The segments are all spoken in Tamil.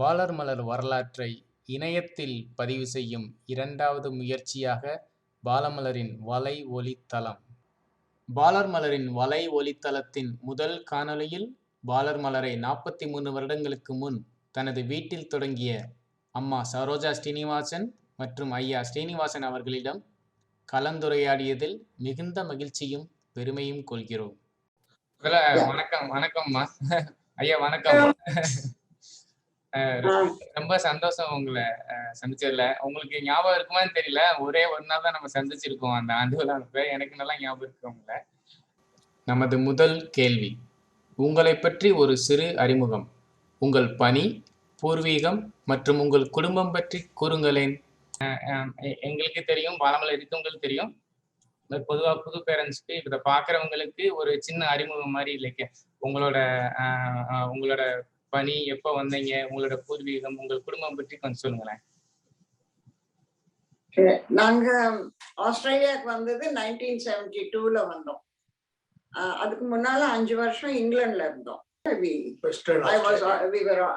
பாலர் மலர் வரலாற்றை இணையத்தில் பதிவு செய்யும் இரண்டாவது முயற்சியாக பாலமலரின் வலை ஒலித்தளம். பாலர் மலரின் வலை ஒலித்தளத்தின் முதல் காணொளியில் பாலர் மலரை நாற்பத்தி மூணு வருடங்களுக்கு முன் தனது வீட்டில் தொடங்கிய அம்மா சரோஜா ஸ்ரீனிவாசன் மற்றும் ஐயா ஸ்ரீனிவாசன் அவர்களிடம் கலந்துரையாடியதில் மிகுந்த மகிழ்ச்சியும் பெருமையும் கொள்கிறோம். முதல்ல வணக்கம் வணக்கம்மா. ஐயா வணக்கம். ரொம்ப சந்தோஷம் உங்களை சந்திச்சதுல. உங்களுக்கு ஞாபகம் இருக்குமான்னு தெரியல. ஒரே ஒரு நாள் தான் நம்ம சந்திச்சிருக்கோம் அந்த ஆண்டு விழாவுக்கு எனக்கு நல்லா ஞாபகம் இருக்கு உங்களை. நமது முதல் கேள்வி. உங்களை பற்றி ஒரு சிறு அறிமுகம். உங்கள் பணி பூர்வீகம் மற்றும் உங்கள் குடும்பம் பற்றி கூறுங்களேன். எங்களுக்கு தெரியும் பாலமலை இருக்கவங்களுக்கு தெரியும். பட் பொதுவா புது பேரண்ட்ஸ்க்கு இதை பாக்குறவங்களுக்கு ஒரு சின்ன அறிமுகம் மாதிரி இல்லைக்க உங்களோட உங்களோட பணி எப்போ வந்தீங்க உங்களோட பூர்வீகம் உங்கள் குடும்பம் பற்றி கொஞ்சம் சொல்லுங்களேன். நாங்க ஆஸ்திரேலியாவுக்கு வந்தது நைன்டீன் செவன்டி டூல வந்தோம். ஆஹ் அதுக்கு முன்னால அஞ்சு வருஷம் இங்கிலாந்துல இருந்தோம். Were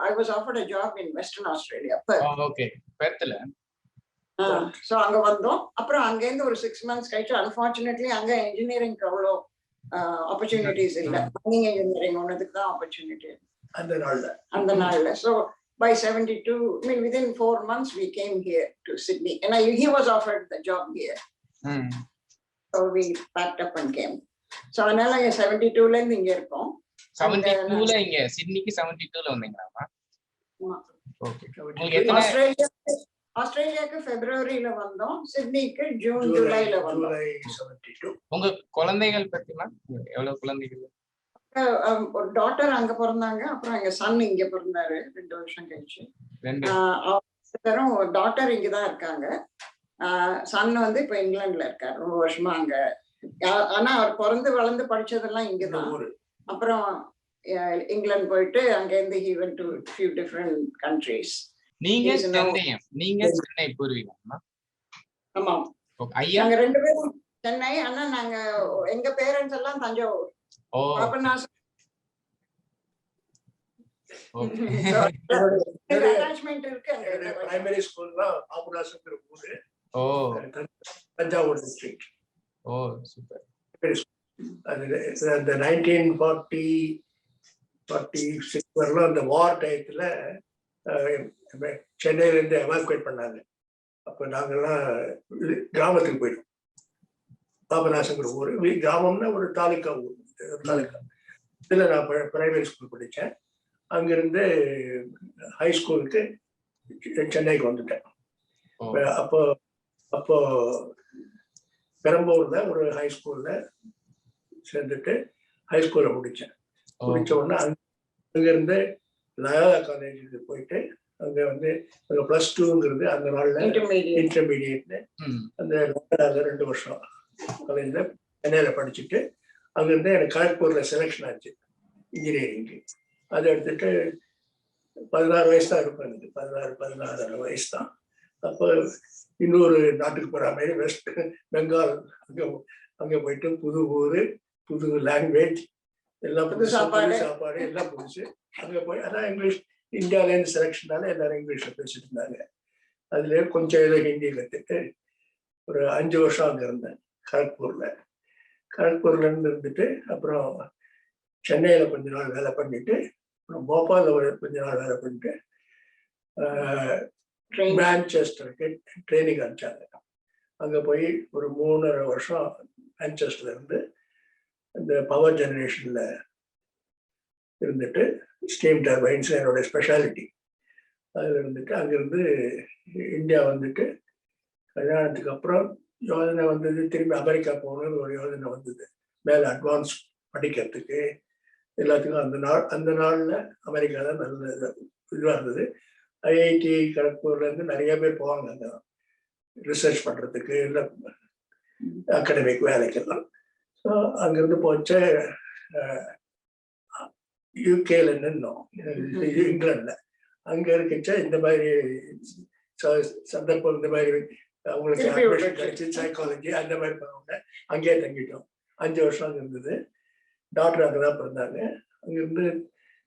I was offered a job in Western Australia. Okay பெர்த்ல so அங்க வந்தோம். அப்புறம் அங்கேருந்து ஒரு சிக்ஸ் மந்த்ஸ் கழிச்சு அன்பார்ச்சுனேட்லி அங்க இன்ஜினியரிங் அவ்வளோ ஆப்பர்ச்சுனிட்டிஸ் இல்ல. இன்ஜினியரிங் ஒன்னதுக்கு தான் ஆப்பர்ச்சுனிட்டி அந்த நாள்ல. அந்த நாள்ல. So by 72 I mean within four months we came here to Sydney. And I, he was offered the job here. ம் so we packed up and came. So அதனால இங்க 72 ல இருந்து இங்க இருக்கோம். செவன்டி அந்த- டூல இங்க சிட்னிக்கு செவன்டி டூல வந்தீங்களாமா எத்தனை ஆஸ்திரேலியா ஆஸ்திரேலியாக்கு பிப்ரவரியில வந்தோம் சிட்னிக்கு ஜூன் ஜூலை ஜூலைல வந்தோம். டூ உங்க குழந்தைகள் பத்திமா எவ்வளவு குழந்தைகள்? ஒரு டாட்டர் அங்க பிறந்தாங்க. அப்புறம் எங்க சன் இங்க பிறந்தாரு. ரெண்டு வருஷம் கழிச்சு. அவரும் டாட்டர் இங்கதான் இருக்காங்க. சன் வந்து இப்ப இங்கிலாந்துல இருக்காரு. ரொம்ப வருஷமா அங்க. ஆனா அவர் பிறந்து வளர்ந்து படிச்சதெல்லாம் இங்கதான். அப்புறம் இங்கிலாந்து போயிட்டு அங்க இருந்து he went to few different countries. நீங்க நீங்க சென்னை பூர்வீகம்மா ஆமா. ஐயா? ரெண்டு பேரும் சென்னை. ஆனா நாங்க எங்க பேரண்ட்ஸ் எல்லாம் தஞ்சாவூர். நான் ஓகே அட்டாச்மெண்ட் இருக்கு. பிரைமரி ஸ்கூல்லாம் ஆபுராசங்கிற ஊரு. ஓ. Thanjavur district oh super. அது அந்த நைன்டீன் ஃபார்ட்டி ஃபார்ட்டி சிக்ஸ் வரலாம் அந்த வார் டயத்துல சென்னையில இருந்து எவாக்குவேட் பண்ணாங்க. அப்ப நாங்கெல்லாம் கிராமத்துக்கு போயிட்டோம். பாபநாசங்கிற ஊர். வி- கிராமம்னா ஒரு தாலுக்கா ஊர். தாலுக்கா இதுல நான் பிரைமரி ஸ்கூல் படித்தேன் அங்கிருந்து ஹை ஸ்கூலுக்கு சென்னைக்கு வந்துட்டேன். அப்போ அப்போ பெரம்பூர்ல ஒரு ஹை ஸ்கூல்ல சேர்ந்துட்டு ஹை ஸ்கூல்ல முடிச்சேன். முடிச்ச உடனே அங்க- அங்கிருந்து லயோலா காலேஜுக்கு போயிட்டு அங்க வந்து அங்க பிளஸ் டூங்கிறது அந்த நாள்ல இன்டர்மீடியட் இன்டர்மீடியட்னு அந்த ரெண்டு வருஷம் காலேஜ்ல சென்னையில படிச்சுட்டு அங்கிருந்து எனக்கு கலக்பூர்ல செலெக்ஷன் ஆச்சு. இன்ஜினியரிங்க்கு அதை எடுத்துட்டு பதினாறு வயசு தான் இருக்கும் எனக்கு. பதினாறு பதினாறு வயசு தான். அப்போ இன்னொரு நாட்டுக்கு போற மாதிரி வெஸ்ட் பெங்கால் அங்க அங்க போயிட்டு புது ஊரு புது லாங்குவேஜ் எல்லாம் புது சாப்பாடு. சாப்பாடு எல்லாம் புதுசு. அங்க போய் அதான் இங்கிலீஷ் இந்தியால இருந்து செலெக்ஷனால எல்லாரும் இங்கிலீஷ்ல பேசிட்டு இருந்தாங்க. அதுல கொஞ்சம் ஏதோ ஹிந்தி கத்துட்டு ஒரு அஞ்சு வருஷம் அங்க இருந்தேன் கரக்பூர்ல. கரக்பூர்ல இருந்து இருந்துட்டு அப்புறம் சென்னையில கொஞ்ச நாள் வேலை பண்ணிட்டு அப்புறம் போபால்ல கொஞ்ச நாள் வேலை பண்ணிட்டு மான்செஸ்டருக்கு ட்ரைனிங் அனுப்பிச்சாங்க. அங்க போய் ஒரு மூணரை வருஷம் மான்செஸ்டர்ல இருந்து இந்த பவர் ஜெனரேஷன்ல இருந்துட்டு ஸ்டீம் டர்பைன்ஸ் என்னோட ஸ்பெஷாலிட்டி அதுல இருந்துட்டு அங்கிருந்து இந்தியா வந்துட்டு கல்யாணத்துக்கு அப்புறம் யோஜனை வந்தது திரும்பி அமெரிக்கா போகணும்னு ஒரு யோஜனை வந்தது. மேல அட்வான்ஸ் படிக்கிறதுக்கு எல்லாத்துக்கும் அந்த நாள் அந்த நாள்ல அமெரிக்கா தான் நல்ல இதுவாக இருந்தது. ஐஐடி கரக்பூர்ல இருந்து நிறைய பேர் போவாங்க அங்க. ரிசர்ச் பண்றதுக்கு இல்லை அகடமிக் வேலைக்கெல்லாம். ஸோ அங்கிருந்து போச்ச. யூகேல நின்னோம். இங்கிலாந்துல அங்க இருக்கச்ச இந்த மாதிரி சந்தர்ப்பம் இந்த மாதிரி அவங்களுக்கு திருப்பி admission விட்டுட்டு. கிடைச்சு சைக்காலஜி அந்த மாதிரி போனவங்க அங்கேயே தங்கிட்டோம். அஞ்சு வருஷம் அங்க இருந்தது டாக்டர் அங்கதான் பிறந்தாங்க. அங்கிருந்து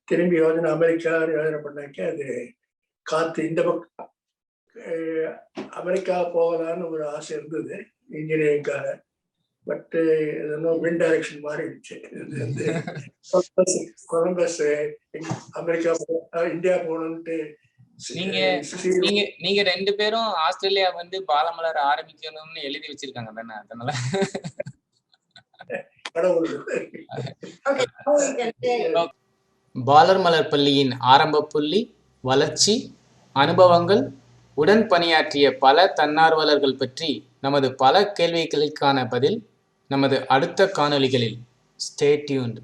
திரும்பி யோஜனை அமெரிக்கா யோஜனை பண்ணாக்க அது காத்து இந்த பக்கம் அஹ், அமெரிக்கா போகலான்னு ஒரு ஆசை இருந்தது இன்ஜினியரிங்காக பட் இதெல்லாம் வின் டைரக்ஷன் மாறிடுச்சு இது வந்து கொலம்பஸ் கொலம்பஸ் அமெரிக்கா போ- அஹ், இந்தியா போகணுன்ட்டு நீங்க- நீங்க நீங்க ரெண்டு பேரும் ஆஸ்திரேலியா வந்து பாலமலர் ஆரம்பிக்கணும்னு எழுதி வச்சிருக்காங்க தானே அதனால. பாலர் மலர் பள்ளியின் ஆரம்ப புள்ளி வளர்ச்சி அனுபவங்கள் உடன் பணியாற்றிய பல தன்னார்வலர்கள் பற்றி நமது பல கேள்விகளுக்கான பதில் நமது அடுத்த காணொளிகளில். Stay tuned